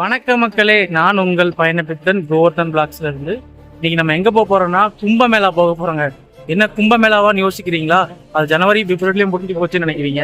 வணக்க மக்களே நான் உங்கள் பயணப்பித்தன் கோவர்தன் பிளாக்ஸ்ல இருந்து இன்னைக்கு நம்ம எங்க போக போறோம்னா கும்பமேளா போக போறோங்க. என்ன கும்பமேளாவான்னு யோசிக்கிறீங்களா? அது ஜனவரி பிப்ரவரிலயும் முடிஞ்சு போச்சுன்னு நினைக்கிறீங்க.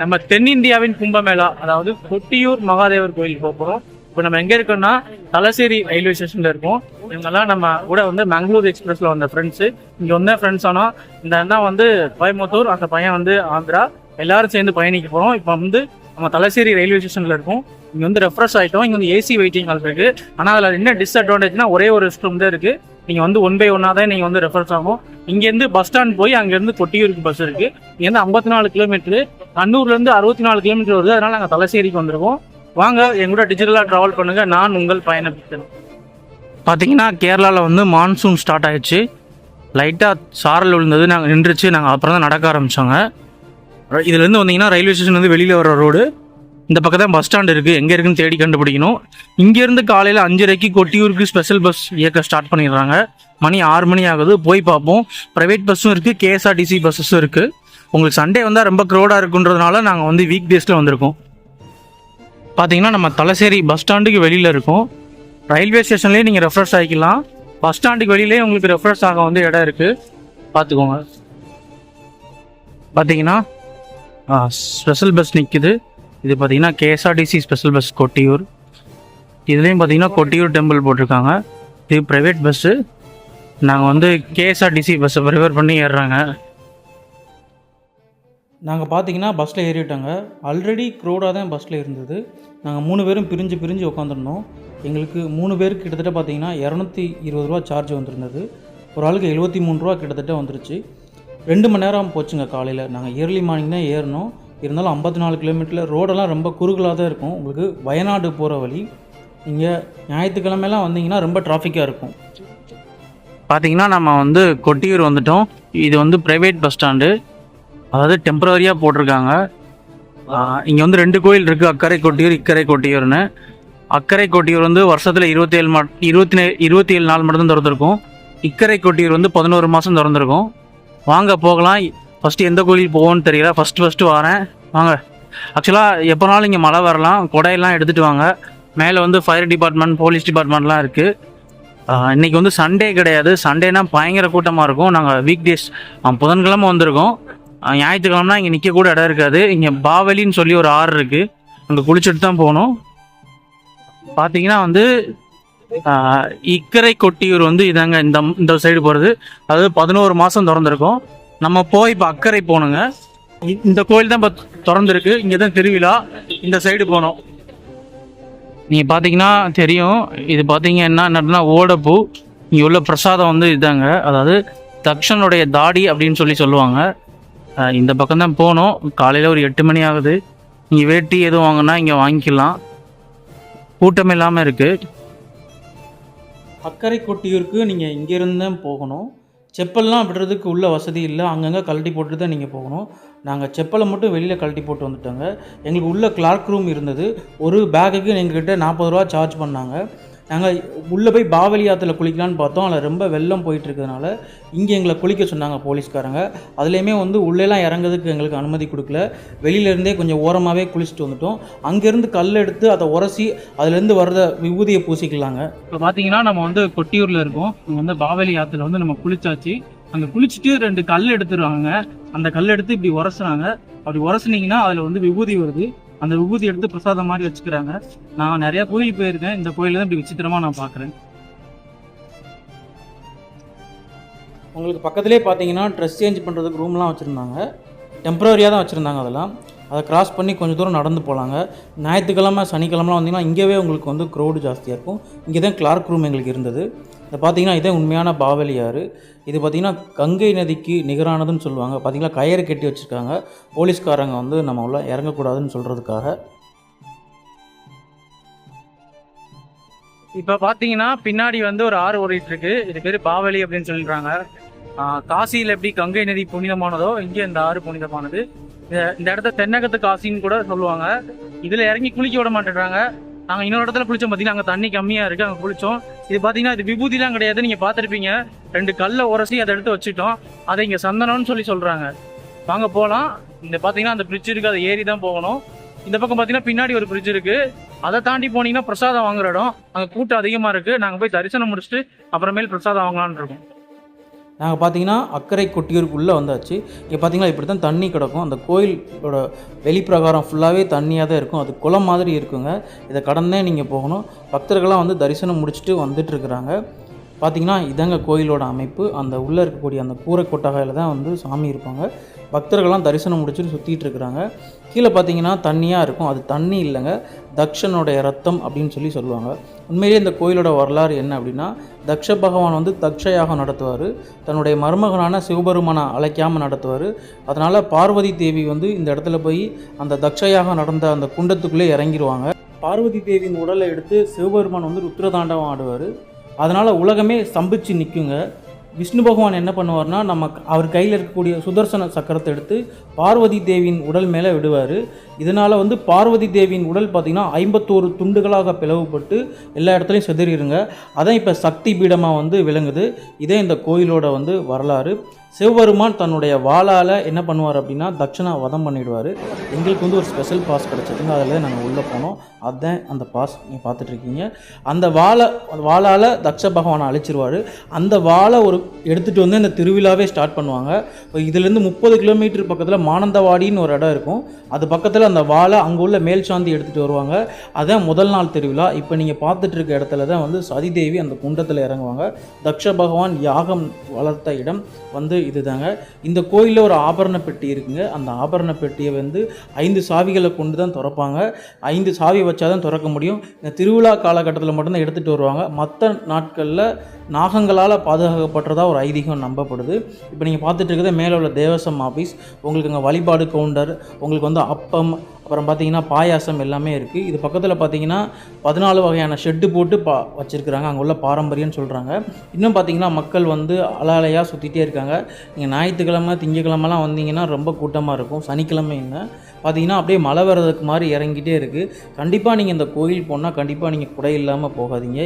நம்ம தென்னிந்தியாவின் கும்பமேளா அதாவது கொட்டியூர் மகாதேவர் கோயில் போக போறோம். இப்போ நம்ம எங்க இருக்கோம்னா தலசேரி ரயில்வே ஸ்டேஷன்ல இருக்கோம். இவங்கெல்லாம் நம்ம கூட வந்து மங்களூர் எக்ஸ்பிரஸ்ல வந்த ஃப்ரெண்ட்ஸ் இங்க வந்த ஃப்ரெண்ட்ஸ் ஆனா இந்த அண்ணா வந்து கோயம்புத்தூர் அந்த பையன் வந்து ஆந்திரா. எல்லாரும் சேர்ந்து பயணிக்க போகிறோம் இப்போ வந்து நம்ம தலைசேரி ரயில்வே ஸ்டேஷனில் இருக்கோம். இங்கே வந்து ரெஃப்ரெஷ் ஆகிட்டோம் இங்கே வந்து ஏசி வெயிட்டிங் ஹால் இருக்குது ஆனால் அதில் என்ன டிஸ்அட்வான்டேஜ்னா ஒரே ஒரு ரெஸ்ட் ரூம் தான் இருக்குது நீங்கள் வந்து ஒன் பை ஒன்னாக தான் நீங்கள் வந்து ரெஃபர்ஸ் ஆகும். இங்கேருந்து பஸ் ஸ்டாண்ட் போய் அங்கேருந்து கொட்டியூருக்கு பஸ் இருக்குது இங்கேருந்து ஐம்பத்தி நாலு கிலோமீட்டரு கண்ணூர்லேருந்து அறுபத்தி நாலு கிலோமீட்டர் வருது. அதனால் நாங்கள் தலைசேரிக்கு வந்திருக்கோம். வாங்க எங்கூட கூட ட்ராவல் பண்ணுங்கள் நான் உங்கள் பயணம் பார்த்தீங்கன்னா கேரளாவில் வந்து மான்சூன் ஸ்டார்ட் ஆயிடுச்சு. லைட்டாக சாரல் விழுந்தது. நாங்கள் நின்றுச்சு. நாங்கள் அப்புறம் தான் நடக்க ஆரம்பித்தோங்க இதுலேருந்து வந்தீங்கன்னா ரயில்வே ஸ்டேஷன் வந்து வெளியில் வர ரோடு இந்த பக்கம் தான் பஸ் ஸ்டாண்ட் இருக்குது எங்கே இருக்குன்னு தேடி கண்டுபிடிக்கணும். இங்கேருந்து காலையில் அஞ்சரைக்கு கொட்டியூருக்கு ஸ்பெஷல் பஸ் இயக்க ஸ்டார்ட் பண்ணிடுறாங்க. மணி ஆறு மணி ஆகுது. போய் பார்ப்போம். ப்ரைவேட் பஸ்ஸும் இருக்குது கேஎஸ்ஆர்டிசி பஸ்ஸஸும் இருக்குது உங்களுக்கு சண்டே வந்தால் ரொம்ப க்ரௌடாக இருக்குன்றதுனால நாங்கள் வந்து வீக் டேஸில் வந்திருக்கோம். பார்த்தீங்கன்னா நம்ம தலைசேரி பஸ் ஸ்டாண்டுக்கு வெளியில் இருக்கோம். ரயில்வே ஸ்டேஷன்லேயே நீங்கள் ரெஃப்ரெஷ் ஆகிக்கலாம். பஸ் ஸ்டாண்டுக்கு வெளியிலே உங்களுக்கு ரெஃப்ரெஷ் ஆக வந்து இடம் இருக்குது பார்த்துக்கோங்க பார்த்தீங்கன்னா ஸ்பெஷல் பஸ் நிற்குது இது பார்த்தீங்கன்னா கேஎஸ்ஆர்டிசி ஸ்பெஷல் பஸ் கொட்டியூர். இதுலேயும் பார்த்தீங்கன்னா கொட்டியூர் டெம்பிள் போட்டிருக்காங்க. இது ப்ரைவேட் பஸ்ஸு நாங்கள் வந்து கேஎஸ்ஆர்டிசி பஸ்ஸை ப்ரிஃபர் பண்ணி ஏறுறாங்க. நாங்கள் பார்த்தீங்கன்னா பஸ்ஸில் ஏறிவிட்டாங்க ஆல்ரெடி க்ரௌடாக தான் பஸ்ஸில் இருந்தது. நாங்கள் மூணு பேரும் பிரிஞ்சு பிரிஞ்சு உட்காந்துருந்தோம் எங்களுக்கு மூணு பேருக்கு கிட்டத்தட்ட பார்த்தீங்கன்னா இரநூத்தி இருபது ரூபா சார்ஜ் வந்திருந்தது. ஒரு ஆளுக்கு எழுபத்தி மூணு ரூபா கிட்டத்தட்ட வந்துருச்சு. ரெண்டு மணி நேரம் போச்சுங்க காலையில். நாங்கள் ஏர்லி மார்னிங் தான் ஏறினோம் இருந்தாலும் ஐம்பத்தி நாலு கிலோமீட்டரில் ரோடெல்லாம் ரொம்ப குறுகலாக தான் இருக்கும். உங்களுக்கு வயநாடு போகிற வழி இங்கே ஞாயிற்றுக்கிழமையெல்லாம் வந்தீங்கன்னா ரொம்ப டிராஃபிக்காக இருக்கும். பார்த்தீங்கன்னா நம்ம வந்து கொட்டியூர் வந்துட்டோம். இது வந்து ப்ரைவேட் பஸ் ஸ்டாண்டு அதாவது டெம்பரரியாக போட்டிருக்காங்க. இங்கே வந்து ரெண்டு கோயில் இருக்குது அக்கரை கொட்டியூர் இக்கரை கொட்டியூர்னு. அக்கரை கொட்டியூர் வந்து வருஷத்தில் இருபத்தி ஏழு மா இருபத்தி நே இருபத்தி ஏழு நாள் மட்டும்தான் திறந்துருக்கும். இக்கரை கொட்டியூர் வந்து பதினோரு மாதம் திறந்துருக்கும். வாங்க போகலாம். ஃபஸ்ட்டு எந்த கோயிலுக்கு போவோம்னு தெரியல. ஃபஸ்ட்டு ஃபஸ்ட்டு வரேன். வாங்க. ஆக்சுவலாக எப்போனாலும் இங்கே மழை வரலாம். கொடையெல்லாம் எடுத்துகிட்டு வாங்க. மேலே வந்து ஃபயர் டிபார்ட்மெண்ட் போலீஸ் டிபார்ட்மெண்ட்லாம் இருக்குது இன்றைக்கி வந்து சண்டே கிடையாது. சண்டேனா பயங்கர கூட்டமாக இருக்கும். நாங்கள் வீக் டேஸ் புதன்கிழமை வந்திருக்கோம். ஞாயிற்றுக்கிழமைனா இங்கே நிற்க கூட இடம் இருக்காது. இங்கே பாவலின்னு சொல்லி ஒரு ஆறு இருக்குது அங்கே குளிச்சுட்டு தான் போகணும் பார்த்தீங்கன்னா வந்து இக்கரை கொட்டியூர் வந்து இதாங்க இந்த இந்த சைடு போகிறது அதாவது பதினோரு மாதம் திறந்துருக்கும். நம்ம போய் இப்போ அக்கறை போகணுங்க இ- இந்த கோயில் தான் இப்போ திறந்துருக்கு. இங்கே தான் திருவிழா. இந்த சைடு போனோம். நீங்கள் பார்த்தீங்கன்னா தெரியும். இது பார்த்தீங்கன்னா என்னன்னா ஓடப்பூ. இங்கே உள்ள பிரசாதம் வந்து இதாங்க. அதாவது தக்ஷனுடைய தாடி அப்படின்னு சொல்லி சொல்லுவாங்க. இந்த பக்கம் தான் போனோம். காலையில் ஒரு எட்டு மணி ஆகுது. இங்கே வேட்டி எதுவும் வாங்கினா இங்கே வாங்கிக்கலாம். கூட்டம் இல்லாமல் இருக்குது அக்கறை கொட்டியூருக்கு நீங்கள் இங்கேருந்து தான் போகணும். செப்பல்லாம் விடுறதுக்கு உள்ள வசதி இல்லை. அங்கங்கே கழட்டி போட்டு தான் நீங்கள் போகணும். நாங்கள் செப்பலை மட்டும் வெளியில் கழட்டி போட்டு வந்துட்டோங்க. எங்களுக்கு உள்ள கிளார்க் ரூம் இருந்தது. ஒரு பேக்குக்கு எங்ககிட்ட நாற்பது ரூபா சார்ஜ் பண்ணாங்க. நாங்கள் உள்ளே போய் பாவலி ஆற்றுல குளிக்கலான்னு பார்த்தோம். அதில் ரொம்ப வெள்ளம் போயிட்டு இருக்கிறதுனால இங்கே எங்களை குளிக்க சொன்னாங்க போலீஸ்காரங்க. அதுலேயுமே வந்து உள்ளேலாம் இறங்குறதுக்கு எங்களுக்கு அனுமதி கொடுக்கல. வெளியிலேருந்தே கொஞ்சம் ஓரமாகவே குளிச்சுட்டு வந்துட்டோம். அங்கேருந்து கல் எடுத்து அதை உரசி அதுலேருந்து வர்ற விபூதியை பூசிக்கலாங்க. இப்போ பார்த்தீங்கன்னா நம்ம வந்து கொட்டியூரில் இருக்கோம். வந்து பாவலி ஆற்றுல வந்து நம்ம குளிச்சாச்சு. அங்கே குளிச்சுட்டு ரெண்டு கல் எடுத்துருவாங்க. அந்த கல் எடுத்து இப்படி உரசுனாங்க. அப்படி உரசுனீங்கன்னா அதில் வந்து விபூதி வருது. அந்த விபூதி எடுத்து பிரசாதம் மாதிரி வச்சுக்கிறாங்க. நான் நிறைய கோயில் போயிருக்கேன். இந்த கோயில் தான் இப்படி விசித்திரமா நான் பார்க்குறேன். உங்களுக்கு பக்கத்துலேயே பார்த்தீங்கன்னா ட்ரெஸ் சேஞ்ச் பண்ணுறதுக்கு ரூம்லாம் வச்சுருந்தாங்க. டெம்பரரியாக தான் வச்சுருந்தாங்க அதெல்லாம். அதை கிராஸ் பண்ணி கொஞ்சம் தூரம் நடந்து போகலாங்க ஞாயிற்றுக்கிழமை சனிக்கிழமெலாம் வந்தீங்கன்னா இங்கேவே உங்களுக்கு வந்து க்ரௌடு ஜாஸ்தியாக இருக்கும். இங்கே தான் கிளார்க் ரூம் எங்களுக்கு இருந்தது. இதை பார்த்தீங்கன்னா இதே உண்மையான பாவலி ஆறு இது பார்த்தீங்கன்னா கங்கை நதிக்கு நிகரானதுன்னு சொல்லுவாங்க. பார்த்தீங்கன்னா கயிறு கட்டி வச்சுருக்காங்க. போலீஸ்காரங்க வந்து நம்ம உள்ள இறங்கக்கூடாதுன்னு சொல்கிறதுக்காக இப்போ பார்த்தீங்கன்னா பின்னாடி வந்து ஒரு ஆறு ஓடிட்டு இருக்கு இது பேர் பாவலி அப்படின்னு சொல்லிடுறாங்க. காசியில் எப்படி கங்கை நதி புனிதமானதோ இங்கே இந்த ஆறு புனிதமானது. இந்த- இந்த இடத்த தென்னகத்து காசின்னு கூட சொல்லுவாங்க. இதில் இறங்கி குளிக்க விட மாட்டேறாங்க நாங்கள் இன்னொரு இடத்துல குளிச்சோம். பார்த்தீங்கன்னா அங்கே தண்ணி கம்மியாக இருக்குது அங்கே குளித்தோம் இது பார்த்தீங்கன்னா இது விபூதிலாம் கிடையாது. நீங்கள் பார்த்துருப்பீங்க. ரெண்டு கல்லை உரசி அதை எடுத்து வச்சுட்டோம். அதை இங்கே சந்தனம்னு சொல்லி சொல்கிறாங்க வாங்க போகலாம் இந்த பார்த்தீங்கன்னா அந்த பிரிட்ஜ் இருக்குது அதை ஏறி தான் போகணும். இந்த பக்கம் பார்த்தீங்கன்னா பின்னாடி ஒரு பிரிட்ஜ் இருக்குது அதை தாண்டி போனீங்கன்னா பிரசாதம் வாங்குற இடம். அங்கே கூட்டம் அதிகமாக இருக்குது நாங்கள் போய் தரிசனம் முடிச்சுட்டு அப்புறமேல் பிரசாதம் வாங்கலாம்னு இருக்கோம். நாங்கள் பார்த்தீங்கன்னா அக்கறை கொட்டியூருக்குள்ளே வந்தாச்சு. இங்கே பார்த்தீங்கன்னா இப்படி தான் தண்ணி கிடக்கும். அந்த கோயிலோட வெளிப்பிரகாரம் ஃபுல்லாகவே தண்ணியாக தான் இருக்கும். அது குளம் மாதிரி இருக்குங்க. இதை கடந்தே நீங்கள் போகணும். பக்தர்கள்லாம் வந்து தரிசனம் முடிச்சுட்டு வந்துட்டுருக்குறாங்க. பார்த்தீங்கன்னா இதாங்க கோயிலோட அமைப்பு. அந்த உள்ளே இருக்கக்கூடிய அந்த கூரை கொட்டகையில் தான் வந்து சாமி இருப்பாங்க. பக்தர்கள்லாம் தரிசனம் முடிச்சுட்டு சுற்றிட்டு இருக்கிறாங்க கீழே பார்த்தீங்கன்னா தண்ணியாக இருக்கும். அது தண்ணி இல்லைங்க. தக்ஷனுடைய ரத்தம் அப்படின்னு சொல்லி சொல்லுவாங்க. உண்மையிலேயே இந்த கோயிலோட வரலாறு என்ன அப்படின்னா தக்ஷ பகவான் வந்து தக்ஷயாகம் நடத்துவார். தன்னுடைய மருமகனான சிவபெருமானை அழைக்காமல் நடத்துவார். அதனால் பார்வதி தேவி வந்து இந்த இடத்துல போய் அந்த தக்ஷயாகம் நடந்த அந்த குண்டத்துக்குள்ளே இறங்கிடுவாங்க பார்வதி தேவியின் உடலை எடுத்து சிவபெருமான் வந்து ருத்ரதாண்டவம் ஆடுவார். அதனால் உலகமே சம்பிச்சு நிற்குங்க விஷ்ணு பகவான் என்ன பண்ணுவார்னா நம்ம அவர் கையில் இருக்கக்கூடிய சுதர்சன சக்கரத்தை எடுத்து பார்வதி தேவியின் உடல் மேலே விடுவார். இதனால் வந்து பார்வதி தேவியின் உடல் பார்த்திங்கன்னா ஐம்பத்தோரு துண்டுகளாக பிளவுபட்டு எல்லா இடத்துலையும் செதறிடுங்க அதான் இப்போ சக்தி பீடமாக வந்து விளங்குது. இதே இந்த கோயிலோட வந்து வரலாறு. சிவபெருமான் தன்னுடைய வாளால் என்ன பண்ணுவார் அப்படின்னா தட்சணா வதம் பண்ணிடுவார். எங்களுக்கு வந்து ஒரு ஸ்பெஷல் பாஸ் கிடச்சதுங்க அதில் நாங்கள் உள்ளே போனோம். அதுதான் அந்த பாஸ் நீங்கள் பார்த்துட்ருக்கீங்க அந்த வாழை வாழால் தக்ஷ பகவானை அழிச்சிருவார். அந்த வாழை ஒரு எடுத்துகிட்டு வந்து இந்த திருவிழாவே ஸ்டார்ட் பண்ணுவாங்க. இப்போ இதுலேருந்து முப்பது கிலோமீட்டர் பக்கத்தில் மானந்தவாடின்னு ஒரு இடம் இருக்கும். அது பக்கத்தில் அந்த வாழை அங்கே உள்ள மேல் சாந்தி எடுத்துகிட்டு வருவாங்க. அதான் முதல் நாள் திருவிழா. இப்போ நீங்கள் பார்த்துட்டு இருக்க இடத்துல தான் வந்து சதிதேவி அந்த குண்டத்தில் இறங்குவாங்க. தக்ஷ பகவான் யாகம் வளர்த்த இடம் வந்து இதுதாங்க. இந்த கோயிலில் ஒரு ஆபரண பெட்டி இருக்குங்க. அந்த ஆபரண பெட்டியை வந்து ஐந்து சாவிகளை கொண்டு தான் திறப்பாங்க. ஐந்து சாவி வச்சா தான் திறக்க முடியும். இந்த திருவிழா காலகட்டத்தில் மட்டும்தான் எடுத்துகிட்டு வருவாங்க. மற்ற நாட்களில் நாகங்களால் பாதுகாக்கப்பட்டதா ஒரு ஐதீகம் நம்பப்படுது. இப்போ நீங்கள் பார்த்துட்டு இருக்கிறது மேலே உள்ள தேவசம் ஆஃபீஸ் உங்களுக்கு அங்கே வழிபாடு கவுண்டர் உங்களுக்கு வந்து அப்பம் அப்புறம் பார்த்தீங்கன்னா பாயாசம் எல்லாமே இருக்குது இது பக்கத்தில் பார்த்தீங்கன்னா பதினாலு வகையான ஷெட்டு போட்டு பா வச்சுருக்குறாங்க. அங்கே உள்ள பாரம்பரியம்னு சொல்கிறாங்க இன்னும் பார்த்தீங்கன்னா மக்கள் வந்து அலாலையாக சுற்றிட்டே இருக்காங்க. நீங்கள் ஞாயிற்றுக்கிழமை திங்கக்கிழமெலாம் வந்தீங்கன்னா ரொம்ப கூட்டமாக இருக்கும். சனிக்கிழமை என்ன? பார்த்தீங்கன்னா அப்படியே மழை வர்றதுக்கு மாதிரி இறங்கிட்டே இருக்குது கண்டிப்பாக நீங்கள் இந்த கோயில் போனால் கண்டிப்பாக நீங்கள் குடை இல்லாமல் போகாதீங்க.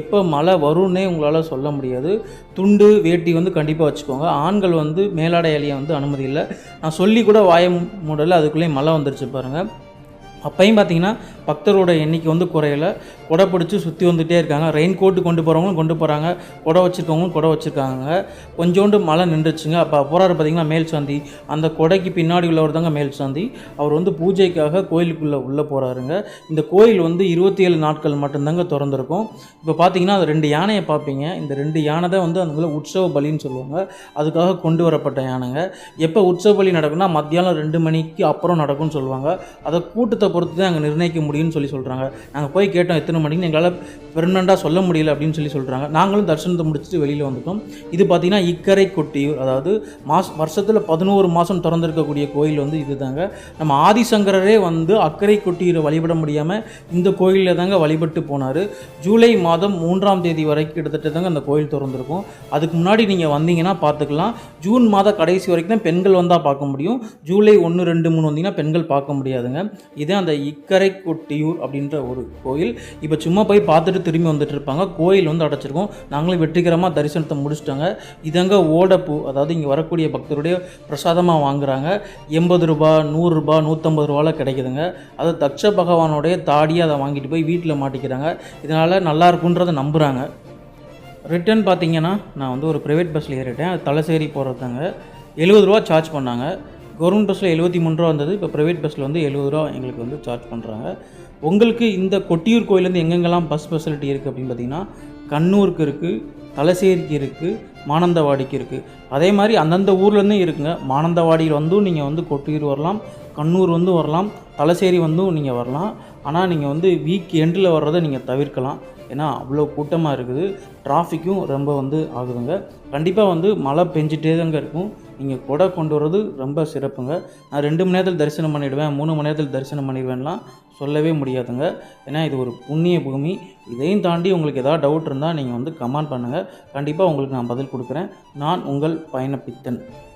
எப்போ மழை வரும்னே உங்களால் சொல்ல முடியாது. துண்டு வேட்டி வந்து கண்டிப்பாக வச்சுக்கோங்க. ஆண்கள் வந்து மேலாடை அழிய வந்து அனுமதி இல்லை. நான் சொல்லி கூட வாய மூடல. அதுக்குள்ளேயே மழை வந்துருச்சு பாருங்கள் அப்பையும் பார்த்தீங்கன்னா பக்தரோட எண்ணிக்கை வந்து குறையல. கொடை பிடிச்சி சுற்றி வந்துகிட்டே இருக்காங்க. ரெயின் கோட்டு கொண்டு போகிறவங்களும் கொண்டு போகிறாங்க கொடை வச்சுருக்கவங்களும் கொடை வச்சுருக்காங்க. கொஞ்சோண்டு மழை நின்றுச்சுங்க. அப்போ போகிறாரு பார்த்தீங்கன்னா மேல் சாந்தி அந்த கொடைக்கு பின்னாடி உள்ளவர் தாங்க மேல் சாந்தி அவர் வந்து பூஜைக்காக கோயிலுக்குள்ளே உள்ளே போகிறாருங்க இந்த கோயில் வந்து இருபத்தி ஏழு நாட்கள் மட்டும்தாங்க திறந்துருக்கும். இப்போ பார்த்தீங்கன்னா அது ரெண்டு யானையை பார்ப்பீங்க இந்த ரெண்டு யானை தான் வந்து அதுக்குள்ள உற்சவ பலின்னு சொல்லுவாங்க. அதுக்காக கொண்டு வரப்பட்ட யானைங்க. எப்போ உற்சவ பலி நடக்கும்னா மத்தியானம் ரெண்டு மணிக்கு அப்புறம் நடக்கும்னு சொல்லுவாங்க. அதை கூட்டத்தை பொறுத்து தான் அங்கே நிர்ணயிக்க முடியும்னு சொல்லி சொல்கிறாங்க நாங்கள் போய் கேட்டோம் எத்தனை மணிக்கு எங்களால் பெர்மனண்ட்டாக சொல்ல முடியல அப்படின்னு சொல்லி சொல்கிறாங்க நாங்களும் தரிசனத்தை முடிச்சுட்டு வெளியில் வந்துட்டோம். இது பார்த்திங்கன்னா இக்கரை கொட்டியூர் அதாவது மாஸ் வருஷத்தில் பதினோரு மாதம் திறந்திருக்கக்கூடிய கோயில் வந்து இதுதாங்க. நம்ம ஆதிசங்கரரே வந்து அக்கரை கொட்டியூரை வழிபட முடியாமல் இந்த கோயிலில் தாங்க வழிபட்டு போனார். ஜூலை மாதம் மூன்றாம் தேதி வரைக்கும் கிட்டத்தட்ட தாங்க அந்த கோயில் திறந்திருக்கும். அதுக்கு முன்னாடி நீங்கள் வந்தீங்கன்னா பார்த்துக்கலாம். ஜூன் மாத கடைசி வரைக்கும் தான் பெண்கள் வந்தால் பார்க்க முடியும். ஜூலை ஒன்று ரெண்டு மூணு வந்தீங்கன்னா பெண்கள் பார்க்க முடியாதுங்க. இதே அந்த இக்கரை கொட்டியூர் அப்படின்ற ஒரு கோயில். இப்போ சும்மா போய் பார்த்துட்டு திரும்பி வந்துட்டு இருப்பாங்க. கோயில் வந்து அடைச்சிருக்கோம். நாங்களும் வெற்றிகரமாக தரிசனத்தை முடிச்சிட்டாங்க. இதங்க ஓடப்பூ அதாவது இங்கே வரக்கூடிய பக்தருடைய பிரசாதமாக வாங்குறாங்க. எண்பது ரூபா நூறுரூபா நூற்றம்பது ரூபாவில் கிடைக்குதுங்க. அது தக்ஷ பகவானுடைய தாடியை அதை வாங்கிட்டு போய் வீட்டில் மாட்டிக்கிறாங்க. இதனால் நல்லா இருக்குன்றதை நம்புகிறாங்க ரிட்டர்ன் பார்த்தீங்கன்னா நான் வந்து ஒரு ப்ரைவேட் பஸ்ஸில் ஏறிட்டேன். அது தலைசேரி போகிறதாங்க எழுபது ரூபா சார்ஜ் பண்ணாங்க. கவர்மெண்ட் பஸ்ஸில் எழுபத்தி மூணு ரூபா வந்தது. இப்போ ப்ரைவேட் பஸ்ஸில் வந்து எழுபது ரூபா எங்களுக்கு வந்து சார்ஜ் பண்ணுறாங்க உங்களுக்கு இந்த கொட்டியூர் கோயிலேருந்து எங்கெங்கெல்லாம் பஸ் ஃபெசிலிட்டி இருக்குது அப்படின்னு பார்த்தீங்கன்னா கண்ணூருக்கு இருக்குது தலசேரிக்கு இருக்குது மானந்தவாடிக்கு இருக்குது அதே மாதிரி அந்தந்த ஊர்லேருந்தும் இருக்குங்க. மானந்தவாடியில் வந்தும் நீங்கள் வந்து கொட்டியூர் வரலாம் கண்ணூர் வந்து வரலாம் தலசேரி வந்தும் நீங்கள் வரலாம். ஆனால் நீங்கள் வந்து வீக் எண்டில் வர்றதை நீங்கள் தவிர்க்கலாம். ஏன்னா அவ்வளோ கூட்டமாக இருக்குது. டிராஃபிக்கும் ரொம்ப வந்து ஆகுதுங்க. கண்டிப்பாக வந்து மழை பெஞ்சிட்டே தாங்க இருக்கும். நீங்கள் கொடை கொண்டு வர்றது ரொம்ப சிறப்புங்க. நான் ரெண்டு மணி நேரத்தில் தரிசனம் பண்ணிவிடுவேன் மூணு மணி நேரத்தில் தரிசனம் பண்ணிடுவேன்லாம் சொல்லவே முடியாதுங்க. ஏன்னா இது ஒரு புண்ணிய பூமி. இதையும் தாண்டி உங்களுக்கு எதாவது டவுட் இருந்தால் நீங்கள் வந்து கமெண்ட் பண்ணுங்கள் கண்டிப்பாக உங்களுக்கு நான் பதில் கொடுக்குறேன். நான் உங்கள் பயணப்பித்தன்.